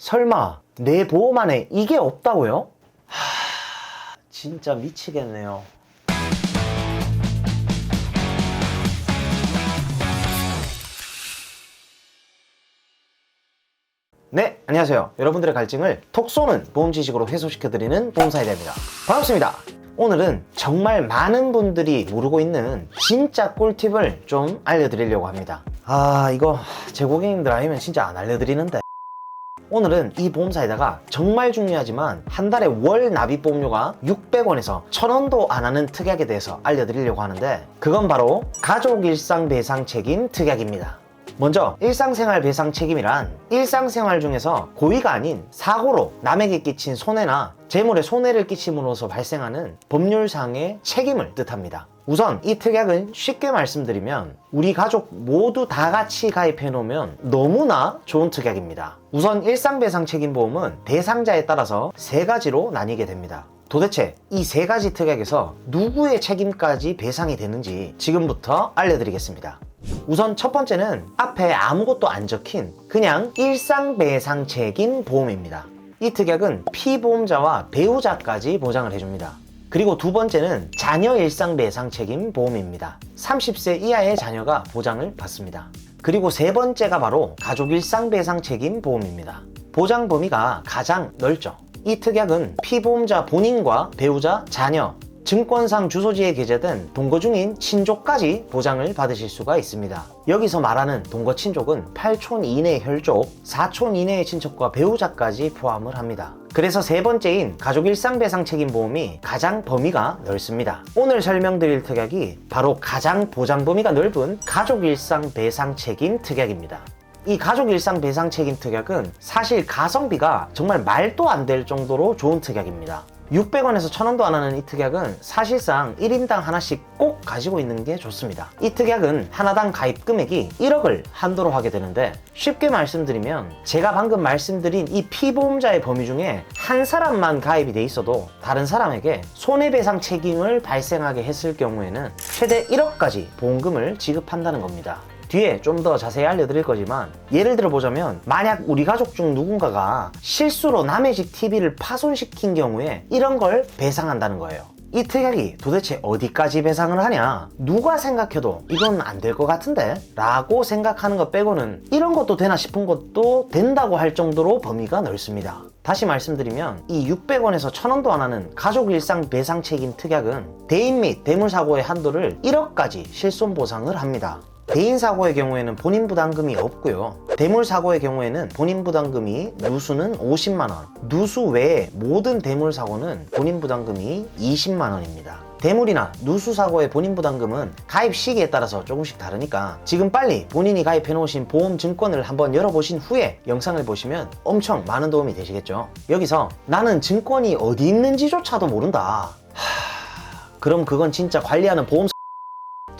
설마 내 보험 안에 이게 없다고요? 하, 진짜 미치겠네요. 네, 안녕하세요. 여러분들의 갈증을 톡 쏘는 보험 지식으로 해소시켜드리는 보험사이다입니다. 반갑습니다. 오늘은 정말 많은 분들이 모르고 있는 진짜 꿀팁을 좀 알려드리려고 합니다. 아, 이거 제 고객님들 아니면 진짜 안 알려드리는데. 오늘은 이 보험사에다가 정말 중요하지만 한 달에 월 납입 보험료가 600원에서 1000원도 안 하는 특약에 대해서 알려드리려고 하는데 그건 바로 가족 일상 배상 책임 특약입니다. 먼저 일상생활 배상 책임이란 일상생활 중에서 고의가 아닌 사고로 남에게 끼친 손해나 재물에 손해를 끼침으로써 발생하는 법률상의 책임을 뜻합니다. 우선 이 특약은 쉽게 말씀드리면 우리 가족 모두 다 같이 가입해 놓으면 너무나 좋은 특약입니다. 우선 일상배상 책임보험은 대상자에 따라서 세 가지로 나뉘게 됩니다. 도대체 이 세 가지 특약에서 누구의 책임까지 배상이 되는지 지금부터 알려드리겠습니다. 우선 첫 번째는 앞에 아무것도 안 적힌 그냥 일상배상 책임 보험입니다. 이 특약은 피보험자와 배우자까지 보장을 해줍니다. 그리고 두 번째는 자녀 일상 배상 책임 보험입니다. 30세 이하의 자녀가 보장을 받습니다. 그리고 세 번째가 바로 가족 일상 배상 책임 보험입니다. 보장 범위가 가장 넓죠. 이 특약은 피보험자 본인과 배우자, 자녀, 증권상 주소지에 게재된 동거 중인 친족까지 보장을 받으실 수가 있습니다. 여기서 말하는 동거 친족은 8촌 이내의 혈족, 4촌 이내의 친척과 배우자까지 포함을 합니다. 그래서 세 번째인 가족 일상배상 책임보험이 가장 범위가 넓습니다. 오늘 설명드릴 특약이 바로 가장 보장 범위가 넓은 가족 일상 배상 책임 특약입니다. 이 가족 일상 배상 책임 특약은 사실 가성비가 정말 말도 안 될 정도로 좋은 특약입니다. 600원에서 1000원도 안 하는 이 특약은 사실상 1인당 하나씩 꼭 가지고 있는 게 좋습니다. 이 특약은 하나당 가입 금액이 1억을 한도로 하게 되는데 쉽게 말씀드리면 제가 방금 말씀드린 이 피보험자의 범위 중에 한 사람만 가입이 돼 있어도 다른 사람에게 손해배상 책임을 발생하게 했을 경우에는 최대 1억까지 보험금을 지급한다는 겁니다. 뒤에 좀 더 자세히 알려드릴 거지만 예를 들어 보자면 만약 우리 가족 중 누군가가 실수로 남의 집 TV를 파손시킨 경우에 이런 걸 배상한다는 거예요. 이 특약이 도대체 어디까지 배상을 하냐? 누가 생각해도 이건 안 될 것 같은데? 라고 생각하는 것 빼고는 이런 것도 되나 싶은 것도 된다고 할 정도로 범위가 넓습니다. 다시 말씀드리면 이 600원에서 1000원도 안 하는 가족 일상 배상 책임 특약은 대인 및 대물사고의 한도를 1억까지 실손 보상을 합니다. 개인 사고의 경우에는 본인 부담금이 없고요. 대물 사고의 경우에는 본인 부담금이 누수는 50만 원, 누수 외에 모든 대물 사고는 본인 부담금이 20만 원입니다. 대물이나 누수 사고의 본인 부담금은 가입 시기에 따라서 조금씩 다르니까 지금 빨리 본인이 가입해 놓으신 보험 증권을 한번 열어보신 후에 영상을 보시면 엄청 많은 도움이 되시겠죠. 여기서 나는 증권이 어디 있는지조차도 모른다. 하... 그럼 그건 진짜 관리하는 보험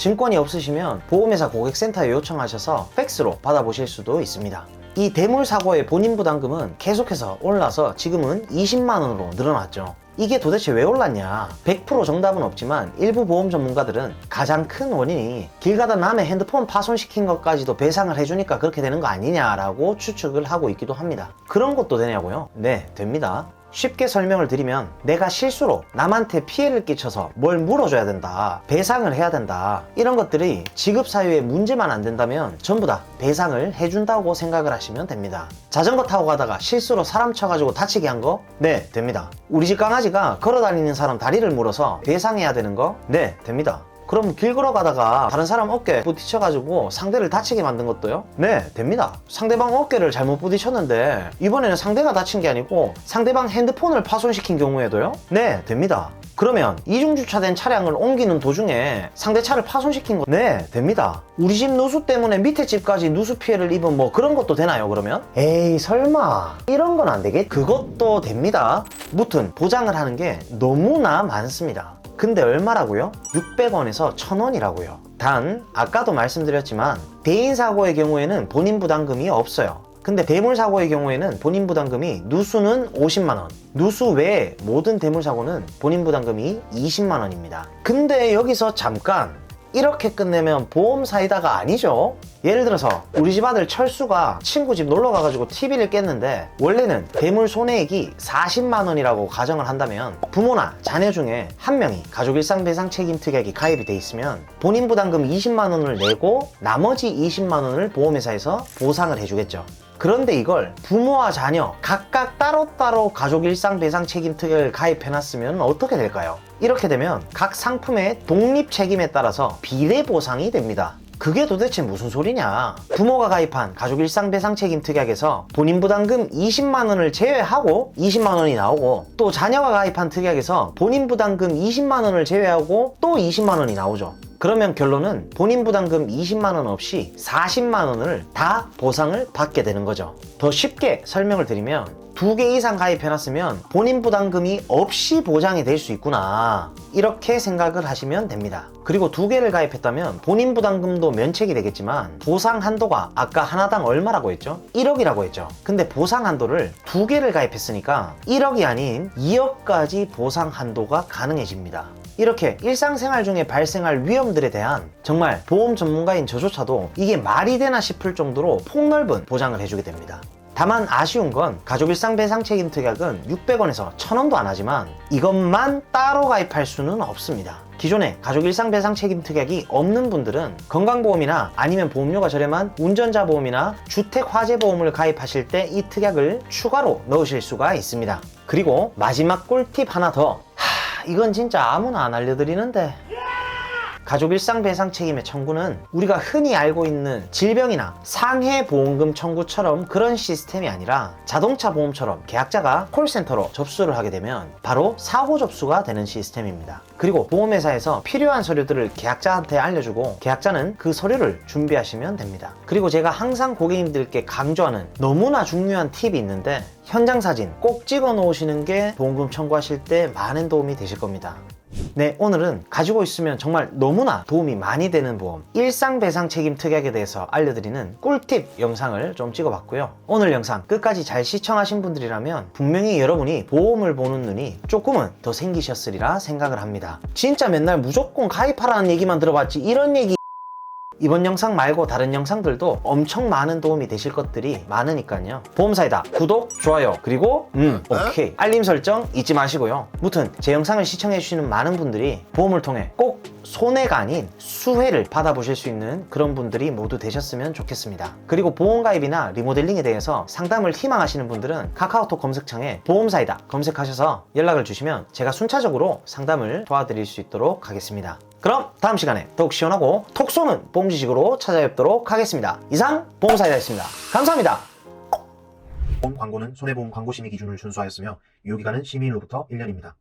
증권이 없으시면 보험회사 고객센터에 요청하셔서 팩스로 받아보실 수도 있습니다. 이 대물 사고의 본인 부담금은 계속해서 올라서 지금은 20만 원으로 늘어났죠. 이게 도대체 왜 올랐냐? 100% 정답은 없지만 일부 보험 전문가들은 가장 큰 원인이 길 가다 남의 핸드폰 파손시킨 것까지도 배상을 해주니까 그렇게 되는 거 아니냐라고 추측을 하고 있기도 합니다. 그런 것도 되냐고요? 네, 됩니다. 쉽게 설명을 드리면 내가 실수로 남한테 피해를 끼쳐서 뭘 물어줘야 된다 배상을 해야 된다 이런 것들이 지급 사유에 문제만 안 된다면 전부 다 배상을 해준다고 생각을 하시면 됩니다 자전거 타고 가다가 실수로 사람 쳐가지고 다치게 한 거? 네 됩니다 우리 집 강아지가 걸어다니는 사람 다리를 물어서 배상해야 되는 거? 네 됩니다 그럼 길 걸어가다가 다른 사람 어깨 부딪혀가지고 상대를 다치게 만든 것도요? 네, 됩니다. 상대방 어깨를 잘못 부딪혔는데 이번에는 상대가 다친 게 아니고 상대방 핸드폰을 파손시킨 경우에도요? 네, 됩니다. 그러면 이중주차된 차량을 옮기는 도중에 상대 차를 파손시킨 거, 네, 됩니다. 우리 집 누수 때문에 밑에 집까지 누수 피해를 입은 뭐 그런 것도 되나요, 그러면? 에이, 설마. 이런 건 안 되겠? 그것도 됩니다. 무튼 보장을 하는 게 너무나 많습니다. 근데 얼마라고요? 600원에서 1000원이라고요. 단, 아까도 말씀드렸지만, 대인 사고의 경우에는 본인 부담금이 없어요. 근데 대물 사고의 경우에는 본인 부담금이 누수는 50만 원, 누수 외에 모든 대물 사고는 본인 부담금이 20만 원입니다. 근데 여기서 잠깐 이렇게 끝내면 보험 사이다가 아니죠. 예를 들어서 우리 집 아들 철수가 친구 집 놀러 가가지고 TV를 깼는데 원래는 대물 손해액이 40만 원이라고 가정을 한다면 부모나 자녀 중에 한 명이 가족 일상 배상 책임 특약이 가입이 돼 있으면 본인 부담금 20만 원을 내고 나머지 20만 원을 보험회사에서 보상을 해주겠죠. 그런데 이걸 부모와 자녀 각각 따로따로 가족 일상 배상 책임 특약을 가입해놨으면 어떻게 될까요? 이렇게 되면 각 상품의 독립 책임에 따라서 비례 보상이 됩니다. 그게 도대체 무슨 소리냐? 부모가 가입한 가족 일상 배상 책임 특약에서 본인 부담금 20만 원을 제외하고 20만 원이 나오고 또 자녀가 가입한 특약에서 본인 부담금 20만 원을 제외하고 또 20만 원이 나오죠. 그러면 결론은 본인 부담금 20만 원 없이 40만 원을 다 보상을 받게 되는 거죠. 더 쉽게 설명을 드리면 두개 이상 가입해놨으면 본인 부담금이 없이 보장이 될 수 있구나. 이렇게 생각을 하시면 됩니다. 그리고 두 개를 가입했다면 본인 부담금도 면책이 되겠지만 보상 한도가 아까 하나당 얼마라고 했죠? 1억이라고 했죠. 근데 보상 한도를 두 개를 가입했으니까 1억이 아닌 2억까지 보상 한도가 가능해집니다. 이렇게 일상생활 중에 발생할 위험들에 대한 정말 보험 전문가인 저조차도 이게 말이 되나 싶을 정도로 폭넓은 보장을 해주게 됩니다. 다만 아쉬운 건 가족 일상 배상 책임 특약은 600원에서 1000원도 안 하지만 이것만 따로 가입할 수는 없습니다. 기존에 가족 일상 배상 책임 특약이 없는 분들은 건강보험이나 아니면 보험료가 저렴한 운전자 보험이나 주택 화재 보험을 가입하실 때 이 특약을 추가로 넣으실 수가 있습니다. 그리고 마지막 꿀팁 하나 더. 하, 이건 진짜 아무나 안 알려드리는데. 가족 일상 배상 책임의 청구는 우리가 흔히 알고 있는 질병이나 상해 보험금 청구처럼 그런 시스템이 아니라 자동차 보험처럼 계약자가 콜센터로 접수를 하게 되면 바로 사고 접수가 되는 시스템입니다. 그리고 보험회사에서 필요한 서류들을 계약자한테 알려주고 계약자는 그 서류를 준비하시면 됩니다. 그리고 제가 항상 고객님들께 강조하는 너무나 중요한 팁이 있는데 현장 사진 꼭 찍어 놓으시는 게 보험금 청구하실 때 많은 도움이 되실 겁니다. 네, 오늘은 가지고 있으면 정말 너무나 도움이 많이 되는 보험 일상배상 책임 특약에 대해서 알려드리는 꿀팁 영상을 좀 찍어봤고요. 오늘 영상 끝까지 잘 시청하신 분들이라면 분명히 여러분이 보험을 보는 눈이 조금은 더 생기셨으리라 생각을 합니다. 진짜 맨날 무조건 가입하라는 얘기만 들어봤지 이런 얘기 이번 영상 말고 다른 영상들도 엄청 많은 도움이 되실 것들이 많으니까요. 보험사이다 구독, 좋아요, 그리고 음, 오케이 알림 설정 잊지 마시고요. 무튼 제 영상을 시청해주시는 많은 분들이 보험을 통해 꼭 손해가 아닌 수혜를 받아보실 수 있는 그런 분들이 모두 되셨으면 좋겠습니다. 그리고 보험가입이나 리모델링에 대해서 상담을 희망하시는 분들은 카카오톡 검색창에 보험사이다 검색하셔서 연락을 주시면 제가 순차적으로 상담을 도와드릴 수 있도록 하겠습니다. 그럼 다음 시간에 더욱 시원하고 톡 쏘는 보험 지식으로 찾아뵙도록 하겠습니다. 이상 보험사이다였습니다. 감사합니다. 보험 광고는 손해보험 광고 심의 기준을 준수하였으며 유효기간은 심의일로부터 1년입니다.